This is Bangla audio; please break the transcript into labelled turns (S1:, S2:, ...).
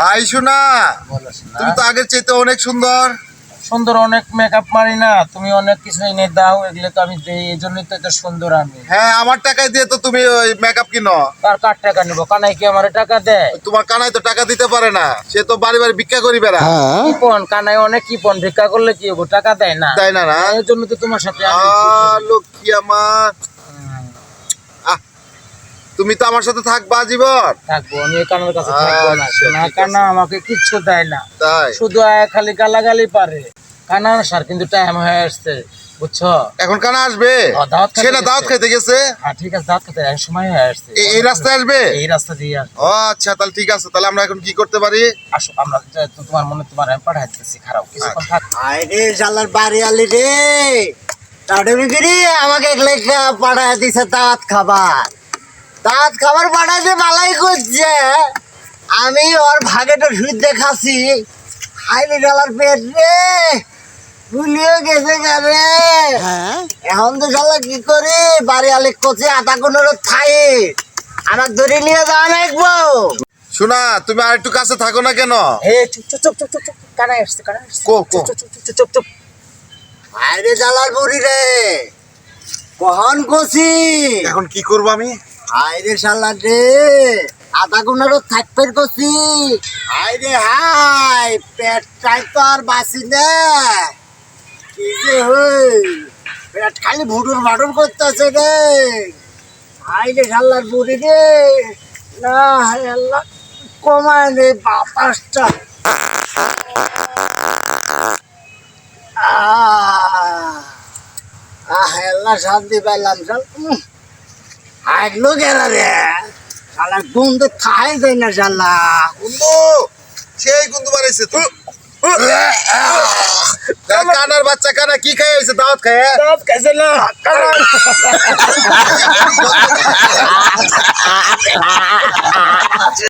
S1: হাই শোনা। তুমি তো আগের চাইতে অনেক সুন্দর।
S2: সুন্দর অনেক মেকআপ মারি না তুমি অনেক কিছু এনে দাও এগুলো তো আমি দেই এই জন্যই তো এটা সুন্দর আমি।
S1: হ্যাঁ আমার টাকায় দিয়ে তো তুমি ওই মেকআপ কিনো।
S2: কার কার টাকা নিবো? কানাই কি আমার টাকা দেয়?
S1: তোমার কানাই তো টাকা দিতে পারে না সে তো বাড়ি বাড়ি ভিক্ষা করি বেড়া।
S2: কিপন কানাই অনেক কিপন ভিক্ষা করলে কি হব? টাকা দেয় না।
S1: দেয় না না।
S2: এই জন্য তো তোমার সাথে আমি
S1: আহ, লক্ষ্মী আমার। তুমি তো আমার সাথে থাকবা জীবন
S2: থাকব আমি কানার কাছে থাকব না।
S1: আচ্ছা,
S2: না কানা আমাকে কিচ্ছু দেয় না।
S1: তাই?
S2: শুধু আয় খালি গালাগালি পারে। কানা সার কিন্তু টাইম হয়ে আসছে বুঝছ?
S1: এখন কানা আসবে? সে না দাওয়াত
S2: গেছে।
S1: খাইতে গেছে?
S2: হ্যাঁ ঠিক আছে সময় হয়ে আসছে।
S1: এই রাস্তায় আসবে?
S2: এই রাস্তা দিয়ে আস-
S1: ও আচ্ছা তাহলে ঠিক আছে তাহলে আমরা এখন কি করতে পারি?
S2: আসো আমরা তোমার মনে তোমার আমি পাঠাই দিতেছি খারাপ
S3: শালার বাড়ি আলি রে আমাকে লেখা পাঠায় দিছে দাঁত খাবার। দাঁত খাবার পাঠাইছে মালাই করছে। আমি ওর ভাগেটা সুদ দেখাছি হাইরে শালার পেট রে ফুলিয়ে গেছে গারে এখন তো শালা কি করি? বাড়ি আলি করছে আটা কোনোর থাই আমার ধরে নিয়ে যাওয়া লাগবো
S1: শোনা তুমি আর একটু কাছে থাকো না কেন?
S2: এ চুপ চুপ চুপ চুপ চুপ চুপ আসছে কানা আসছে।
S1: কো, কো।
S2: চুপ চুপ চুপ চুপ
S3: আরে জালার বুড়ি রে। কখন কষি
S1: এখন কি করব আমি?
S3: আইরে শালা রে, আধা গুণারও থাকবে কষি আইরে হাই পেটটাই তো আর বাসি না। কি যে হই, পেট খালি ভুটুর ভাটুর করতেছে রে। আইরে শালার বুড়ি রে, না হায় আল্লাহ, কমায় রে বাতাসটা আহ আল্লাহ, শান্তি পাইলাম, শাল। উম, হাগলো গেলা রে। শালা গন্ধ খাই যায় না শালা
S1: কুন্দু সেই কুন্দু বাড়াইছে তো। কানার বাচ্চা কানা কি খাই হয়েছে দাওয়াত খায়
S2: দাঁত খাইছে না। কানা